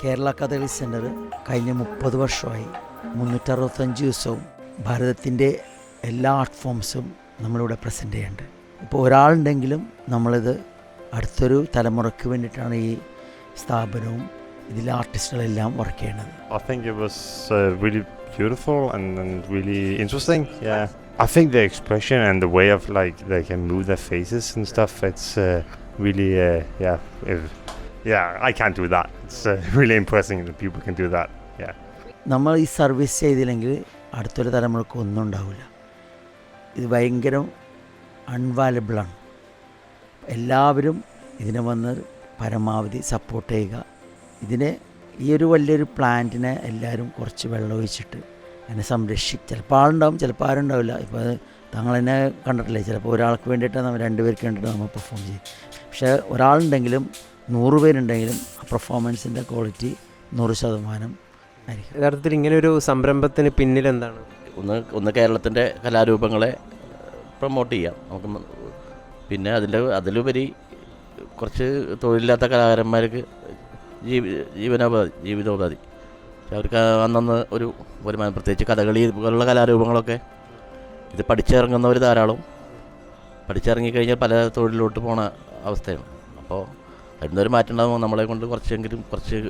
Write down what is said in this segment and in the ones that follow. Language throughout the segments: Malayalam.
കേരള കഥകളി സെന്റർ കഴിഞ്ഞ മുപ്പത് വർഷമായി മുന്നൂറ്ററുപത്തഞ്ച് ദിവസവും ഭാരതത്തിന്റെ എല്ലാ ആർട്ട് ഫോംസും നമ്മളിവിടെ പ്രസന്റ് ചെയ്യുന്നുണ്ട് ഇപ്പോൾ ഒരാളുണ്ടെങ്കിലും നമ്മളിത് അടുത്തൊരു തലമുറയ്ക്ക് വേണ്ടിയിട്ടാണ് ഈ സ്ഥാപനവും ഇതിലെ ആർട്ടിസ്റ്റുകളെല്ലാം വർക്ക് ചെയ്യണത് I think it was uh, really beautiful and, and really interesting. Yeah. I think the expression and the way of like they can move their faces and stuff. It's uh, really uh, yeah. Yeah, I can't do that. It's uh, really impressive that people can do that. Yeah. നമ്മൾ ഈ സർവീസ് ചെയ്തില്ലെങ്കിൽ അടുത്തൊരു തലമുറയ്ക്ക് ഒന്നും ഉണ്ടാവില്ല. ഇത് ഭയങ്കര അൺവാലബിളാണ് എല്ലാവരും ഇതിനെ വന്ന് പരമാവധി സപ്പോർട്ട് ചെയ്യുക. ഇതിനെ ഈ ഒരു വലിയൊരു പ്ലാന്റിനെ എല്ലാവരും കുറച്ച് വെള്ളം ഒഴിച്ചിട്ട് അതിനെ സംരക്ഷിക്കും. ചിലപ്പോൾ ആളുണ്ടാവും ചിലപ്പോൾ ആരും ഉണ്ടാവില്ല. ഇപ്പോൾ താങ്കൾ കണ്ടിട്ടില്ലേ? ചിലപ്പോൾ ഒരാൾക്ക് വേണ്ടിയിട്ട് നമ്മൾ രണ്ടുപേർക്ക് വേണ്ടിയിട്ട് നമ്മൾ പെർഫോം ചെയ്യും. പക്ഷേ ഒരാളുണ്ടെങ്കിലും നൂറ് പേരുണ്ടെങ്കിലും ആ പെർഫോമൻസിന്റെ ക്വാളിറ്റി നൂറ് ശതമാനം ആയിരിക്കും. യഥാർത്ഥത്തിൽ ഇങ്ങനെ ഒരു സംരംഭത്തിന് പിന്നിൽ എന്താണ്? ഒന്ന് ഒന്ന് കേരളത്തിന്റെ കലാരൂപങ്ങളെ പ്രൊമോട്ട് ചെയ്യാം. നമുക്ക് പിന്നെ അതിന്റെ അതിലുപരി കുറച്ച് തൊഴിലില്ലാത്ത കലാകാരന്മാർക്ക് ജീവി ജീവനോപാധി ജീവിതോപാധി. പക്ഷെ അവർക്ക് അന്നന്ന് ഒരു വരുമാനം പ്രത്യേകിച്ച് കഥകളി പോലുള്ള കലാരൂപങ്ങളൊക്കെ ഇത് പഠിച്ചിറങ്ങുന്നവർ ധാരാളം. പഠിച്ചിറങ്ങിക്കഴിഞ്ഞാൽ പല തൊഴിലിലോട്ട് പോണ അവസ്ഥയാണ്. അപ്പോൾ അതിനൊരു മാറ്റം നമ്മളെ കൊണ്ട് കുറച്ചെങ്കിലും കുറച്ച്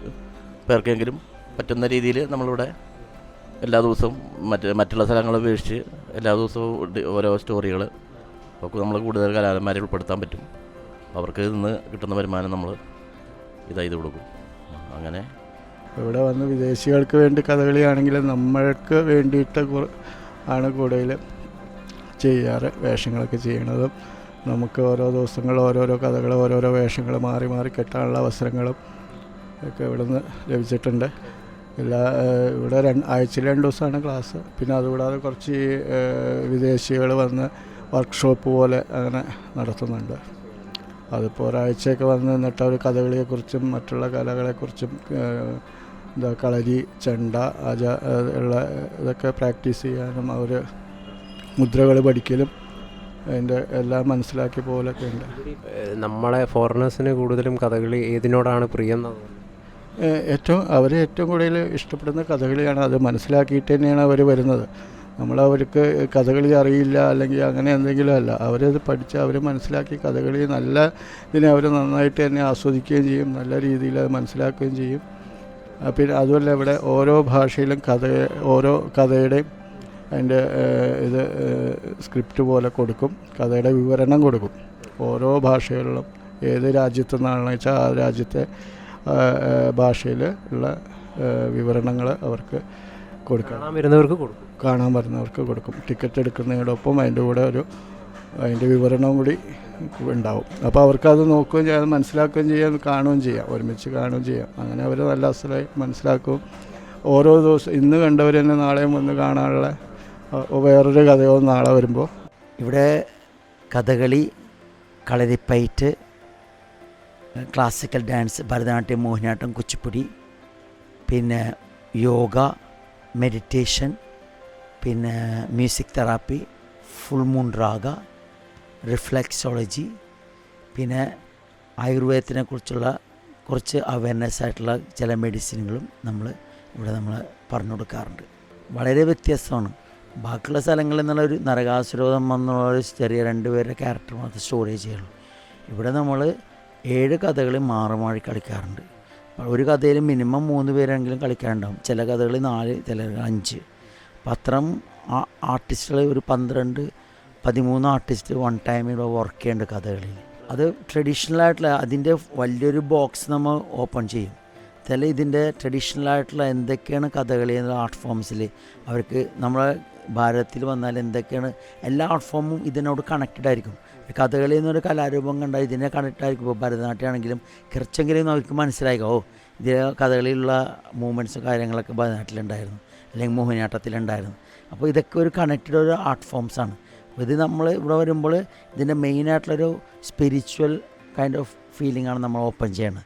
പേർക്കെങ്കിലും പറ്റുന്ന രീതിയിൽ നമ്മളിവിടെ എല്ലാ ദിവസവും മറ്റ് മറ്റുള്ള സ്ഥലങ്ങൾ ഉപേക്ഷിച്ച് എല്ലാ ദിവസവും ഓരോ സ്റ്റോറികൾ ഒക്കെ നമ്മൾ കൂടുതൽ കലാകാരന്മാരെ ഉൾപ്പെടുത്താൻ പറ്റും. അവർക്ക് നിന്ന് കിട്ടുന്ന വരുമാനം നമ്മൾ ഇതായത് കൊടുക്കും. അങ്ങനെ. ഇവിടെ വന്ന് വിദേശികൾക്ക് വേണ്ടി കഥകളിയാണെങ്കിൽ നമ്മൾക്ക് വേണ്ടിയിട്ട് ആണ് കൂടുതൽ ചെയ്യാറ് വേഷങ്ങളൊക്കെ ചെയ്യണതും. നമുക്ക് ഓരോ ദിവസങ്ങൾ ഓരോരോ കഥകൾ ഓരോരോ വേഷങ്ങൾ മാറി മാറി കെട്ടാനുള്ള അവസരങ്ങളും ഒക്കെ ഇവിടെ നിന്ന് ലഭിച്ചിട്ടുണ്ട്. എല്ലാ ഇവിടെ രണ്ട് ആഴ്ചയിൽ രണ്ട് ദിവസമാണ് ക്ലാസ്. പിന്നെ അതുകൂടാതെ കുറച്ച് വിദേശികൾ വന്ന് വർക്ക്ഷോപ്പ് പോലെ അങ്ങനെ നടത്തുന്നുണ്ട്. അതിപ്പോൾ ഒരാഴ്ചയൊക്കെ വന്ന് നിന്നിട്ട് അവർ കഥകളിയെക്കുറിച്ചും മറ്റുള്ള കലകളെക്കുറിച്ചും എന്താ കളരി ചെണ്ട അജ ഉള്ള ഇതൊക്കെ പ്രാക്ടീസ് ചെയ്യാനും അവർ മുദ്രകൾ പഠിക്കലും അതിന്റെ എല്ലാം മനസ്സിലാക്കിയ പോലൊക്കെ ഉണ്ട്. നമ്മളെ ഫോറിനേഴ്സിന് കൂടുതലും കഥകളി ഏതിനോടാണ് പ്രിയം ഏറ്റവും അവർ ഏറ്റവും കൂടുതൽ ഇഷ്ടപ്പെടുന്ന കഥകളിയാണ്. അത് മനസ്സിലാക്കിയിട്ട് തന്നെയാണ് അവർ വരുന്നത്. നമ്മൾ അവർക്ക് കഥകളി അറിയില്ല അല്ലെങ്കിൽ അങ്ങനെ എന്തെങ്കിലും അല്ല. അവരത് പഠിച്ച് അവർ മനസ്സിലാക്കി കഥകളി നല്ല ഇതിനെ അവർ നന്നായിട്ട് തന്നെ ആസ്വദിക്കുകയും ചെയ്യും. നല്ല രീതിയിൽ അത് മനസ്സിലാക്കുകയും ചെയ്യും. പിന്നെ അതുമല്ല ഇവിടെ ഓരോ ഭാഷയിലും കഥ ഓരോ കഥയുടെയും അതിന്റെ ഇത് സ്ക്രിപ്റ്റ് പോലെ കൊടുക്കും കഥയുടെ വിവരണം കൊടുക്കും. ഓരോ ഭാഷകളിലും ഏത് രാജ്യത്തു നിന്നാണെന്ന് വെച്ചാൽ ആ രാജ്യത്തെ ഭാഷയിൽ ഉള്ള വിവരണങ്ങൾ അവർക്ക് കൊടുക്കണം. കാണാൻ വരുന്നവർക്ക് കൊടുക്കും. കാണാൻ വരുന്നവർക്ക് കൊടുക്കും. ടിക്കറ്റ് എടുക്കുന്നതിനോടൊപ്പം അതിന്റെ കൂടെ ഒരു അതിന്റെ വിവരണവും കൂടി ഉണ്ടാവും. അപ്പോൾ അവർക്കത് നോക്കുകയും ചെയ്യാം മനസ്സിലാക്കുകയും ചെയ്യാം കാണുകയും ചെയ്യാം ഒരുമിച്ച് കാണുകയും ചെയ്യാം. അങ്ങനെ അവർ നല്ല അസലായി മനസ്സിലാക്കും. ഓരോ ദിവസം ഇന്ന് കണ്ടവർ തന്നെ നാളെയും വന്ന് കാണാനുള്ള വേറൊരു കഥയോ നാളെ വരുമ്പോൾ ഇവിടെ കഥകളി കളരിപ്പയറ്റ് ക്ലാസിക്കൽ ഡാൻസ് ഭരതനാട്യം മോഹിനിയാട്ടം കുച്ചിപ്പുടി പിന്നെ യോഗ മെഡിറ്റേഷൻ പിന്നെ music therapy full moon raga reflexology പിന്നെ ആയുർവേദത്തിനെ കുറിച്ചുള്ള കുറച്ച് അവയർനെസ് ആയിട്ടുള്ള ചില മെഡിസിനുകളും നമ്മൾ ഇവിടെ നമ്മൾ പറഞ്ഞു കൊടുക്കാറുണ്ട്. വളരെ വ്യത്യസ്തമാണ്. ബാക്കിയുള്ള സ്ഥലങ്ങളിൽ നിന്നുള്ള ഒരു നരകാസുരോധം എന്നുള്ള ഒരു ചെറിയ രണ്ടുപേരുടെ ക്യാരക്ടർ മാത്രം സ്റ്റോറേജ് ചെയ്യുള്ളൂ. ഇവിടെ നമ്മൾ ഏഴ് കഥകൾ മാറി മാറി കളിക്കാറുണ്ട്. ഒരു കഥയിൽ മിനിമം മൂന്ന് പേരെങ്കിലും കളിക്കാറുണ്ടാവും. ചില കഥകളിൽ നാല് ചില അഞ്ച്. പത്രം ആർട്ടിസ്റ്റുകൾ ഒരു പന്ത്രണ്ട് പതിമൂന്ന് ആർട്ടിസ്റ്റ് വൺ ടൈം ഇവിടെ വർക്ക് ചെയ്യേണ്ട കഥകളിൽ അത് ട്രഡീഷണൽ ആയിട്ടുള്ള അതിന്റെ വലിയൊരു ബോക്സ് നമ്മൾ ഓപ്പൺ ചെയ്യും. ചില ഇതിന്റെ ട്രഡീഷണൽ ആയിട്ടുള്ള എന്തൊക്കെയാണ് കഥകളി എന്നുള്ള ആർട്ട് ഫോംസിൽ അവർക്ക് നമ്മളെ ഭാരതത്തിൽ വന്നാൽ എന്തൊക്കെയാണ് എല്ലാ ആർട്ട് ഫോമും ഇതിനോട് കണക്റ്റഡ് ആയിരിക്കും. കഥകളി എന്നൊരു കലാരൂപം കണ്ടാൽ ഇതിനെ കണക്റ്റഡ് ആയിരിക്കും. ഇപ്പോൾ ഭരതനാട്യമാണെങ്കിലും കുറച്ചെങ്കിലും അവർക്ക് മനസ്സിലായിക്കോ? ഓ ഇത് കഥകളിയിലുള്ള മൂവ്മെന്റ്സും കാര്യങ്ങളൊക്കെ ഭരതനാട്ടിലുണ്ടായിരുന്നു അല്ലെങ്കിൽ മോഹിനിയാട്ടത്തിലുണ്ടായിരുന്നു. അപ്പോൾ ഇതൊക്കെ ഒരു കണക്റ്റഡ് ഒരു ആർട്ട് ഫോംസാണ് അപ്പോൾ ഇത് നമ്മൾ ഇവിടെ വരുമ്പോൾ ഇതിന്റെ മെയിനായിട്ടുള്ളൊരു സ്പിരിച്വൽ കൈൻഡ് ഓഫ് ഫീലിംഗ് ആണ് നമ്മൾ ഓപ്പൺ ചെയ്യണത്.